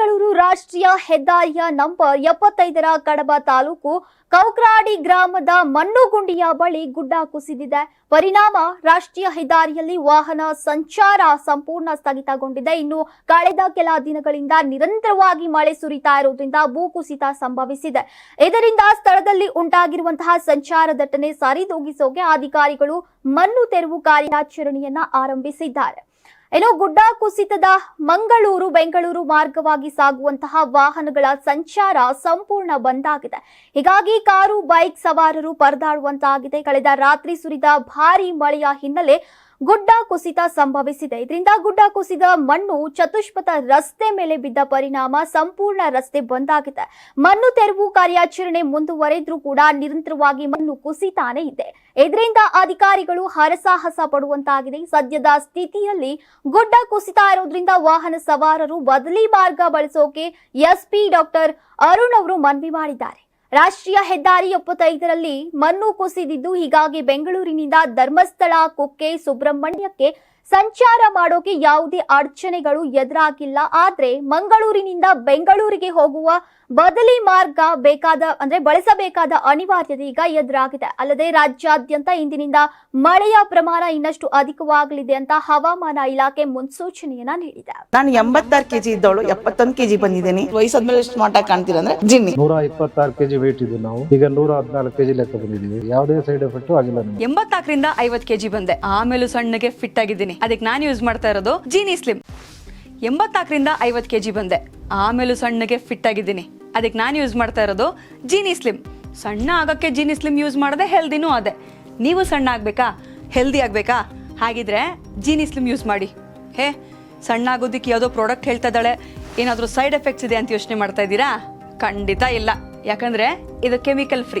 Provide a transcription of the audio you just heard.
ಬೆಂಗಳೂರು ರಾಷ್ಟ್ರೀಯ ಹೆದ್ದಾರಿಯ ನಂಬರ್ ಎಪ್ಪತ್ತೈದರ ಕಡಬ ತಾಲೂಕು ಕೌಕ್ರಾಡಿ ಗ್ರಾಮದ ಮಣ್ಣುಗುಂಡಿಯ ಬಳಿ ಗುಡ್ಡ ಕುಸಿದಿದೆ. ಪರಿಣಾಮ, ರಾಷ್ಟ್ರೀಯ ಹೆದ್ದಾರಿಯಲ್ಲಿ ವಾಹನ ಸಂಚಾರ ಸಂಪೂರ್ಣ ಸ್ಥಗಿತಗೊಂಡಿದೆ. ಇನ್ನು ಕಳೆದ ಕೆಲ ದಿನಗಳಿಂದ ನಿರಂತರವಾಗಿ ಮಳೆ ಸುರಿತಾ ಇರುವುದರಿಂದ ಭೂಕುಸಿತ ಸಂಭವಿಸಿದೆ. ಇದರಿಂದ ಸ್ಥಳದಲ್ಲಿ ಉಂಟಾಗಿರುವಂತಹ ಸಂಚಾರ ದಟ್ಟಣೆ ಸರಿದೂಗಿಸೋಕೆ ಅಧಿಕಾರಿಗಳು ಮಣ್ಣು ತೆರವು ಕಾರ್ಯಾಚರಣೆಯನ್ನ ಆರಂಭಿಸಿದ್ದಾರೆ. ಇನ್ನು ಗುಡ್ಡ ಕುಸಿತದ ಮಂಗಳೂರು, ಬೆಂಗಳೂರು ಮಾರ್ಗವಾಗಿ ಸಾಗುವಂತಹ ವಾಹನಗಳ ಸಂಚಾರ ಸಂಪೂರ್ಣ ಬಂದ್ ಆಗಿದೆ. ಹೀಗಾಗಿ ಕಾರು, ಬೈಕ್ ಸವಾರರು ಪರದಾಡುವಂತಾಗಿದೆ. ಕಳೆದ ರಾತ್ರಿ ಸುರಿದ ಭಾರಿ ಮಳೆಯ ಹಿನ್ನೆಲೆ ಗುಡ್ಡ ಕುಸಿತ ಸಂಭವಿಸಿದೆ. ಇದರಿಂದ ಗುಡ್ಡ ಕುಸಿದ ಮಣ್ಣು ಚತುಷ್ಪಥ ರಸ್ತೆ ಮೇಲೆ ಬಿದ್ದ ಪರಿಣಾಮ ಸಂಪೂರ್ಣ ರಸ್ತೆ ಬಂದ್ ಆಗಿದೆ ಮಣ್ಣು ತೆರವು ಕಾರ್ಯಾಚರಣೆ ಮುಂದುವರೆದ್ರೂ ಕೂಡ ನಿರಂತರವಾಗಿ ಮಣ್ಣು ಕುಸಿತಾನೇ ಇದೆ. ಇದರಿಂದ ಅಧಿಕಾರಿಗಳು ಹರಸಾಹಸ ಪಡುವಂತಾಗಿದೆ. ಸದ್ಯದ ಸ್ಥಿತಿಯಲ್ಲಿ ಗುಡ್ಡ ಕುಸಿತ ಇರೋದ್ರಿಂದ ವಾಹನ ಸವಾರರು ಬದಲಿ ಮಾರ್ಗ ಬಳಸೋಕೆ ಎಸ್ಪಿ ಡಾಕ್ಟರ್ ಅರುಣ್ ಅವರು ಮನವಿ ಮಾಡಿದ್ದಾರೆ. ರಾಷ್ಟ್ರೀಯ ಹೆದ್ದಾರಿ ಎಪ್ಪತ್ತೈದರಲ್ಲಿ ಮಣ್ಣು ಕುಸಿದಿದ್ದು ಹೀಗಾಗಿ ಬೆಂಗಳೂರಿನಿಂದ ಧರ್ಮಸ್ಥಳ ಕುಕ್ಕೆ ಸುಬ್ರಹ್ಮಣ್ಯಕ್ಕೆ ಸಂಚಾರ ಮಾಡೋಕೆ ಯಾವುದೇ ಅಡಚಣೆಗಳು ಎದುರಾಗಿಲ್ಲ. ಆದ್ರೆ ಮಂಗಳೂರಿನಿಂದ ಬೆಂಗಳೂರಿಗೆ ಹೋಗುವ ಬದಲಿ ಮಾರ್ಗ ಬೇಕಾದ ಅಂದ್ರೆ ಬಳಸಬೇಕಾದ ಅನಿವಾರ್ಯತೆ ಈಗ ಎದುರಾಗಿದೆ. ಅಲ್ಲದೆ ರಾಜ್ಯಾದ್ಯಂತ ಇಂದಿನಿಂದ ಮಳೆಯ ಪ್ರಮಾಣ ಇನ್ನಷ್ಟು ಅಧಿಕವಾಗಲಿದೆ ಅಂತ ಹವಾಮಾನ ಇಲಾಖೆ ಮುನ್ಸೂಚನೆಯನ್ನ ನೀಡಿದೆ. ನಾನು ಎಂಬತ್ತಾರು ಕೆಜಿ ಇದ್ದವಳು ಎಪ್ಪತ್ತೊಂದು ಕೆಜಿ ಬಂದಿದ್ದೀನಿ. ವಯಸ್ಸಾದ್ಮೇಲೆ ಸ್ಮಾರ್ಟ್ ಆಗಿ ಕಾಣ್ತೀರಾ ಅಂದ್ರೆ ಜಿನ್ನಿ. ನೂರ ಇಪ್ಪತ್ತಾರು ಕೆಜಿ ವೇಟ್ ಇದ್ದು ನಾವು. ಈಗ ನೂರ ಹದಿನಾಲ್ಕು ಕೆಜಿ ಲೆಕ್ಕ ಬಂದಿದ್ದೀವಿ. ಯಾವುದೇ ಸೈಡ್ ಎಫೆಕ್ಟ್ ಆಗಿಲ್ಲ ಎಂಬತ್ತಾಕರಿಂದ ಎಂಬತ್ನಾಲ್ಕರಿಂದ ಐವತ್ ಕೆಜಿ ಬಂದೆ. ಆಮೇಲೆ ಸಣ್ಣಗೆ ಫಿಟ್ ಆಗಿದ್ದೀನಿ. ಅದಕ್ಕೆ ನಾನು ಯೂಸ್ ಮಾಡ್ತಾ ಇರೋದು ಜೀನಿ ಸ್ಲಿಮ್ ಎಂಬತ್ತಾಕರಿಂದ ಐವತ್ತು ಕೆ ಜಿ ಬಂದೆ. ಆಮೇಲೂ ಸಣ್ಣಗೆ ಫಿಟ್ ಆಗಿದ್ದೀನಿ. ಅದಕ್ಕೆ ನಾನು ಯೂಸ್ ಮಾಡ್ತಾ ಇರೋದು ಜೀನಿ ಸ್ಲಿಮ್ ಸಣ್ಣ ಆಗೋಕ್ಕೆ ಜೀನಿ ಸ್ಲಿಮ್ ಯೂಸ್ ಮಾಡಿದೆ ಹೆಲ್ದಿನೂ ಅದೇ. ನೀವು ಸಣ್ಣ ಆಗಬೇಕಾ? ಹೆಲ್ದಿ ಆಗಬೇಕಾ? ಹಾಗಿದ್ರೆ ಜೀನಿ ಸ್ಲಿಮ್ ಯೂಸ್ ಮಾಡಿ. ಹೇ, ಸಣ್ಣ ಆಗೋದಕ್ಕೆ ಯಾವುದೋ ಪ್ರಾಡಕ್ಟ್ ಹೇಳ್ತಾ ಇದ್ದಾಳೆ. ಏನಾದರೂ ಸೈಡ್ ಎಫೆಕ್ಟ್ಸ್ ಇದೆ ಅಂತ ಯೋಚನೆ ಮಾಡ್ತಾ ಇದ್ದೀರಾ? ಖಂಡಿತ ಇಲ್ಲ. ಯಾಕಂದರೆ ಇದು ಕೆಮಿಕಲ್ ಫ್ರೀ